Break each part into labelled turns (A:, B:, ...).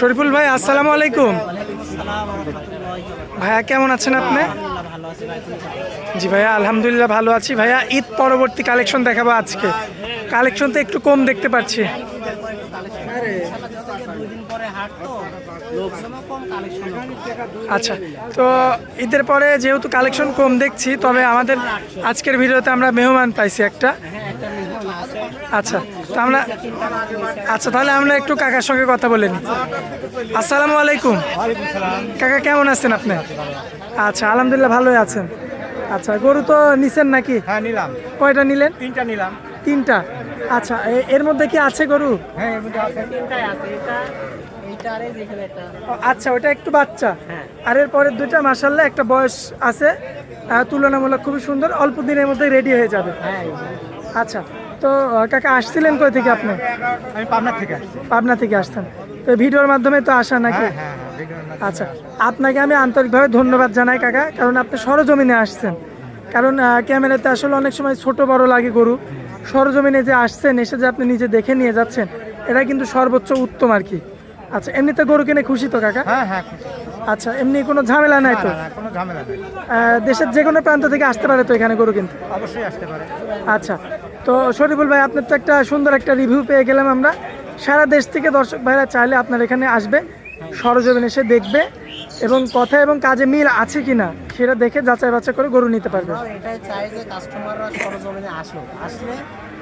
A: শরীফুল ভাই, আসসালামু আলাইকুম। ভাইয়া, কেমন আছেন আপনি? জি ভাইয়া, আলহামদুলিল্লাহ ভালো আছি। ভাইয়া, ঈদ পরবর্তী কালেকশন দেখাবো আজকে। কালেকশন তো একটু কম দেখতে পাচ্ছি। আচ্ছা তো ঈদের পরে যেহেতু কালেকশন কম দেখছি, তবে আমাদের আজকের ভিডিওতে আমরা মেহমান পাইছি একটা। আচ্ছা আমরা আচ্ছা তাহলে আমরা একটু কাকার সঙ্গে কথা বলে নিই আসসালামু আলাইকুম। কাকা কেমন আছেন আপনি? আচ্ছা আলহামদুলিল্লাহ ভালোই আছেন। আচ্ছা গরু তো নিছেন নাকি?
B: হ্যাঁ নিলাম।
A: কয়টা নিলেন?
B: তিনটা নিলাম।
A: তিনটা। আচ্ছা এ- এর মধ্যে কি আছে গরু?
B: হ্যাঁ এর মধ্যে আছে।
A: ও, আচ্ছা ওটা একটু বাচ্চা। আর এর পরের দুইটা মাসাল্লাহ একটা বয়স আছে। তুলনামূলক খুবই সুন্দর অল্প দিনের মধ্যে রেডি হয়ে যাবে। আচ্ছা তো কাকা আসছিলেন কই থেকে আপনি?
B: আমি পাবনা থেকে আসছি।
A: পাবনা থেকে আসতেন তো ভিডিওর মাধ্যমে তো আসা নাকি?
B: হ্যাঁ হ্যাঁ হ্যাঁ
A: আচ্ছা আপনাকে আমি আন্তরিকভাবে ধন্যবাদ জানাই কাকা কারণ আপনি সরজমিনে আসছেন। কারণ ক্যামেরাতে আসলে অনেক সময় ছোট বড় লাগে গরু। সরজমিনে যে আসছেন এসে যে আপনি নিজে দেখে নিয়ে যাচ্ছেন এটা কিন্তু সর্বোচ্চ উত্তম আর কি। আচ্ছা এমনিতে গরু কিনে খুশি তো কাকা?
B: হ্যাঁ হ্যাঁ
A: আচ্ছা এমনি কোনো ঝামেলা নাই তো?
B: না, না, কোনো ঝামেলা নেই।
A: দেশের যে কোনো প্রান্ত থেকে আসতে পারে তো এখানে গরু কিনতে?
B: অবশ্যই আসতে পারে।
A: আচ্ছা তো শরীফুল ভাই আপনার তো একটা সুন্দর একটা রিভিউ পেয়ে গেলাম আমরা। সারা দেশ থেকে দর্শক ভাইরা চাইলে আপনার এখানে আসবে, সরজমিন এসে দেখবে এবং কথা এবং কাজে মিল আছে কিনা। সেটা দেখে যাচাই বাছাই করে গরু নিতে পারবে।
C: এটাই চাই যে কাস্টমাররা সরজমিনে আসুক। আসলে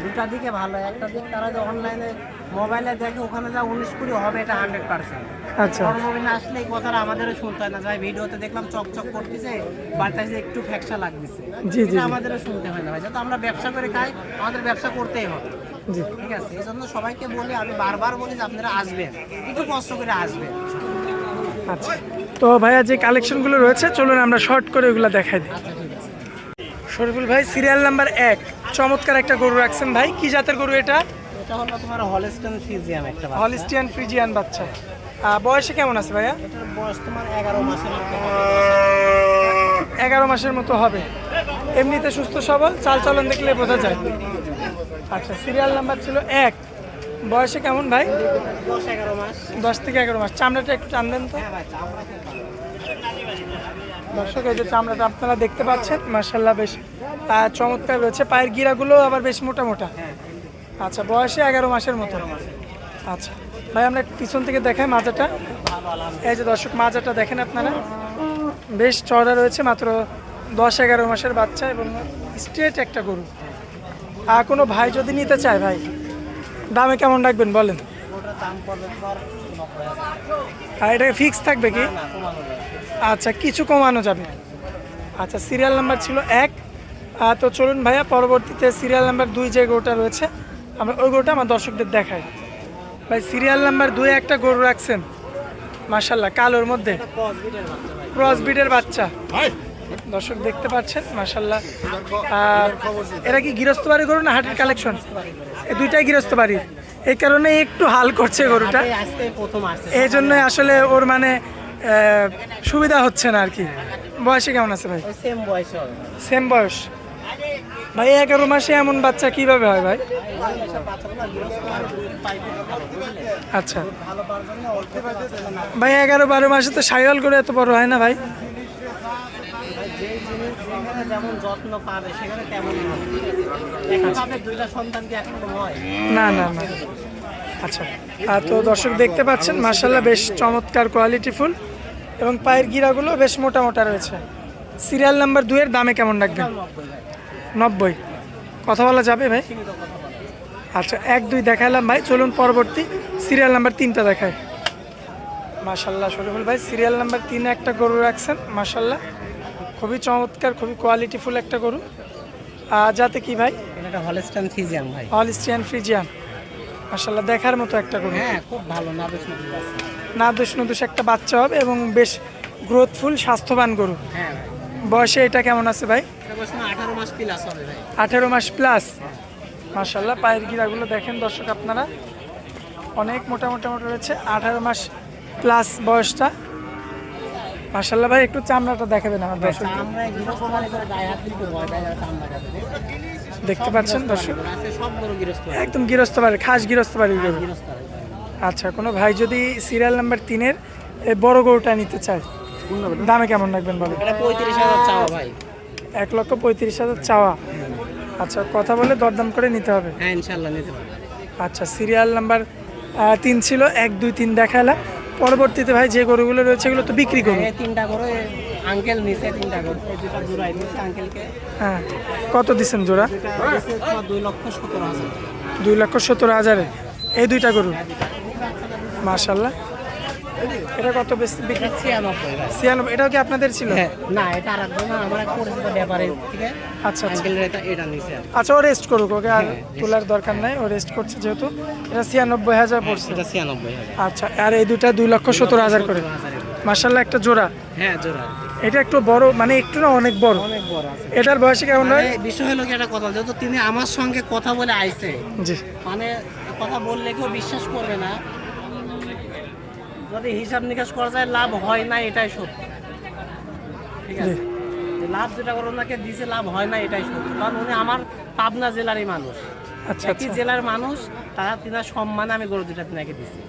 C: দুটা দিকে ভালো একটা দিক তারা যে অনলাইনে মোবাইলে দেখে ওখানে যা উনিশ কুড়ি হবে এটা হান্ড্রেড পার্সেন্ট
A: আচ্ছা।
C: সরজমিনে আসলে এই কথাটা আমাদেরও শুনতে হয় না। যাই ভিডিওতে দেখলাম চকচক করতেছে বাড়িতে একটু ফ্যাকসা লাগতেছে।
A: জি, জি,
C: আমাদেরও শুনতে হয় না ভাই। যাতে আমরা ব্যবসা করে খাই আমাদের ব্যবসা করতেই হবে। ঠিক আছে? এই জন্য সবাইকে বলি আমি বারবার বলি যে আপনারা আসবেন। একটু কষ্ট করে আসবেন।
A: আচ্ছা। তো ভাইয়া যে কালেকশনগুলো রয়েছে চলুন আমরা শর্ট করে ওগুলো দেখাই দিই। শরীফুল ভাই সিরিয়াল নাম্বার এক। চমৎকার একটা গরু রাখছেন ভাই। কি জাতের গরু এটা?
C: এটা হলো তোমার একটা
A: হলিস্টিয়ান ফ্রিজিয়ান বাচ্চা। বয়সে কেমন আছে ভাইয়া?
C: এটার বয়স তোমার এগারো মাসের মতো
A: এগারো মাসের মতো হবে। এমনিতে সুস্থ সবল চাল চলন দেখলে বোঝা যায়। আচ্ছা সিরিয়াল নাম্বার ছিল এক। বয়সে কেমন ভাই?
C: দশ
A: থেকে এগারো মাস। চামড়াটা একটু টান দেন তো।
C: হ্যাঁ।
A: দর্শক এই যে চামড়াটা আপনারা দেখতে পাচ্ছেন মার্শাল্লাহ বেশ চমৎকার রয়েছে। পায়ের গিরাগুলো আবার বেশ মোটা মোটা। আচ্ছা বয়সে এগারো মাসের মতো। আচ্ছা ভাই আমরা পিছন থেকে দেখাই মাজাটা। এই যে দর্শক মাজাটা দেখেন আপনারা। বেশ চড়া রয়েছে মাত্র দশ এগারো মাসের বাচ্চা এবং স্ট্রেট একটা গরু। আর কোনো ভাই যদি নিতে চায় ভাই? দামে কেমন রাখবেন বলেন? আর এটা ফিক্স থাকবে কি? আচ্ছা কিছু কমানো যাবে। আচ্ছা সিরিয়াল নাম্বার ছিল এক। তো চলুন ভাইয়া পরবর্তীতে সিরিয়াল নাম্বার দুই যে গরুটা রয়েছে আমরা ওই গরুটা আমার দর্শকদের দেখাই। ভাই সিরিয়াল নাম্বার দুই একটা গরু রাখছেন। মার্শাল্লাহ কালোর মধ্যে। ক্রস বিডের বাচ্চা দর্শক দেখতে পাচ্ছেন মার্শাল্লাহ আর এরা কি গৃহস্থ বাড়ি গরু না হাটের কালেকশন? এই দুইটাই গৃহস্থ বাড়ির এই কারণে একটু হাল করছে গরুটা।
C: এই
A: জন্য আসলে ওর মানে সুবিধা হচ্ছে না আর কি। বয়সে কেমন আছে ভাই?
C: সেম বয়সে
A: সেম বয়স। ভাই এগারো মাসে এমন বাচ্চা কীভাবে হয় ভাই? আচ্ছা। ভাই এগারো বারো মাসে তো সাইওয়াল করে এত বড় হয় না ভাই?
C: যেমন যত্ন পাবে, সেখানে একইভাবে দুইটা সন্তান কি হয়
A: না না না। আচ্ছা। তো দর্শক দেখতে পাচ্ছেন মার্শাল্লাহ বেশ চমৎকার কোয়ালিটি ফুল এবং পায়ের গিরাগুলো বেশ মোটা মোটা রয়েছে। সিরিয়াল নাম্বার দুইয়ের দামে কেমন রাখবেন?
C: নব্বই।
A: কথা বলা যাবে ভাই। আচ্ছা এক, দুই দেখালাম ভাই। চলুন পরবর্তী সিরিয়াল নাম্বার তিনটা দেখায় মাশাল্লাহ শরীফুল ভাই, সিরিয়াল নাম্বার তিনে একটা গরু রাখছেন মাশাল্লাহ খুবই চমৎকার খুবই কোয়ালিটিফুল একটা গরু। যাতে কি ভাই?
C: এটা হলস্টান ভাই।
A: হলিস্টিয়ান ফ্রিজিয়ান মাশাল্লাহ দেখার মতো একটা গরু।
C: হ্যাঁ খুব ভালো না নতুন
A: না দোষ নদোষ একটা বাচ্চা হবে এবং বেশ গ্রোথফুল স্বাস্থ্যবান গরু।
C: হ্যাঁ
A: বয়সে এটা কেমন আছে ভাই?
C: আঠারো মাস প্লাস হবে ভাই।
A: আঠেরো মাস প্লাস মাশাল্লাহ পায়ের গিরাগুলো দেখেন দর্শক আপনারা। অনেক মোটা মোটা মোটা রয়েছে আঠারো মাস প্লাস বয়সটা। মাশাল্লাহ ভাই একটু চামড়াটা দেখাবেন আমার দর্শক। দেখতে পাচ্ছেন দর্শক। একদম গৃহস্থ বাড়ি খাস গৃহস্থ বাড়ির গরু আচ্ছা কোনো ভাই যদি সিরিয়াল নাম্বার তিনের এই বড় গরুটা নিতে চায় দামে কেমন রাখবেন
C: ভাই।
A: এক লক্ষ পঁয়ত্রিশ হাজার চাওয়া। আচ্ছা কথা বলে দরদাম করে নিতে হবে।
C: হ্যাঁ ইনশাল্লাহ নিতে পারবে
A: আচ্ছা সিরিয়াল নাম্বার তিন ছিল এক দুই তিন দেখালাম। পরবর্তীতে ভাই যে গরুগুলো রয়েছে এগুলো তো বিক্রি করব
C: এই তিনটা গরু আঙ্কেল নিছে তিনটা করে এই জোড়াই নিছে আঙ্কেলকে
A: হ্যাঁ কত দিচ্ছেন জোড়া?
C: দুই লক্ষ সতেরো হাজার।
A: দুই লক্ষ সত্তর হাজারে। এই দুইটা গরু? মার্শাল্লাহ এটা কত বিক্রি?
C: ছিয়ানব্বই
A: ছিয়ানব্বই এটাও কি আপনাদের ছিল?
C: হ্যাঁ না এটা আর আমার পরিচিত ব্যাপারে
A: আচ্ছা আচ্ছা।
C: এটা।
A: আচ্ছা ও রেস্ট করুক ওকে আর তোলার দরকার নাই ও রেস্ট করছে যেহেতু। এটা ছিয়ানব্বই হাজার পড়ছে।
C: এটা ছিয়ানব্বই
A: আচ্ছা আর এই দুই লক্ষ সত্তর হাজার করে। মার্শাল্লাহ একটা জোড়া।
C: হ্যাঁ জোড়া
A: এটা একটু বড় মানে একটু না অনেক বড়।
C: অনেক বড় আছে।
A: এটার বয়সে কেমন হয়
C: বিষয় হলো কি একটা কথা যেহেতু তিনি আমার সঙ্গে কথা বলে আইছে
A: জি।
C: মানে কথা বললে কেউ বিশ্বাস করবে না যদি হিসাব নিকাশ করা যায় লাভ হয় না এটাই সত্য। ঠিক আছে? লাভ যেটা করে ওনাকে দিছে লাভ হয় না এটাই সত্য। কারণ উনি আমার পাবনা জেলারই মানুষ।
A: আচ্ছা
C: একই
A: আচ্ছা।
C: জেলার মানুষ তারা তিনার সম্মানে আমি গরু দুটা তিনাকে দিছি।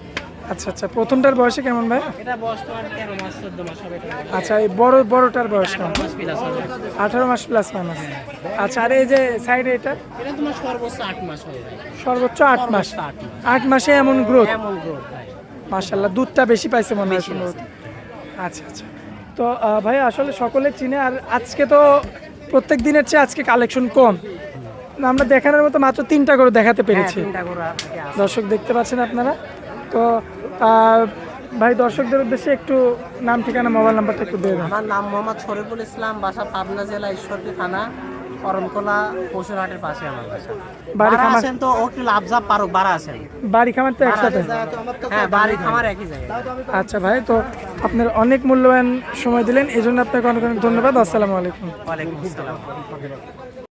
A: আচ্ছা আচ্ছা। প্রথমটার বয়সে কেমন ভাই?
C: এটা বয়স তোমার তেরো মাস চোদ্দ মাস হবে
A: আচ্ছা এই বড় বড়টার বয়স কেমন? আঠারো মাস প্লাস মাইনাস। আচ্ছা আর এই যে সাইডে এটা?
C: এটা তোমার সর্বোচ্চ আট মাস হয়ে
A: আট
C: সর্বোচ্চ আট মাস।
A: আট মাসে এমন গ্রোথ
C: এমন গ্রোথ ভাই।
A: মার্শাল্লাহ দুধটা বেশি পাইছে মনে হয় আচ্ছা আচ্ছা। তো ভাই আসলে সকলে চিনে আর আজকে তো প্রত্যেক দিনের চেয়ে আজকে কালেকশন কম। আমরা দেখানোর মতো মাত্র তিনটা করে দেখাতে
C: হ্যাঁ,
A: পেরেছি। দর্শক দেখতে পাচ্ছেন আপনারা? তো ভাই দর্শকদের উদ্দেশ্যে একটু নাম ঠিকানা মোবাইল নাম্বারটা একটু দিয়ে দেন।
C: আমার নাম মোহাম্মদ শরীফুল ইসলাম বাসা পাবনা জেলা ঈশ্বরদী থানা। করমতলা পশুরহাটের পাশে আমার বাসা। বাড়ি
A: খামার-
C: আছেন তো ও একটু লাভজাব পারুক বাড়া আছেন।
A: বাড়ি খামার তো একসাথে?
C: হ্যাঁ বাড়ি খামার একই জায়গায়।
A: আচ্ছা ভাই তো আপনার অনেক মূল্যবান সময় দিলেন এই জন্য আপনাকে অনেক অনেক ধন্যবাদ। আসসালামু আলাইকুম।
C: ওয়ালাইকুম আসসালাম।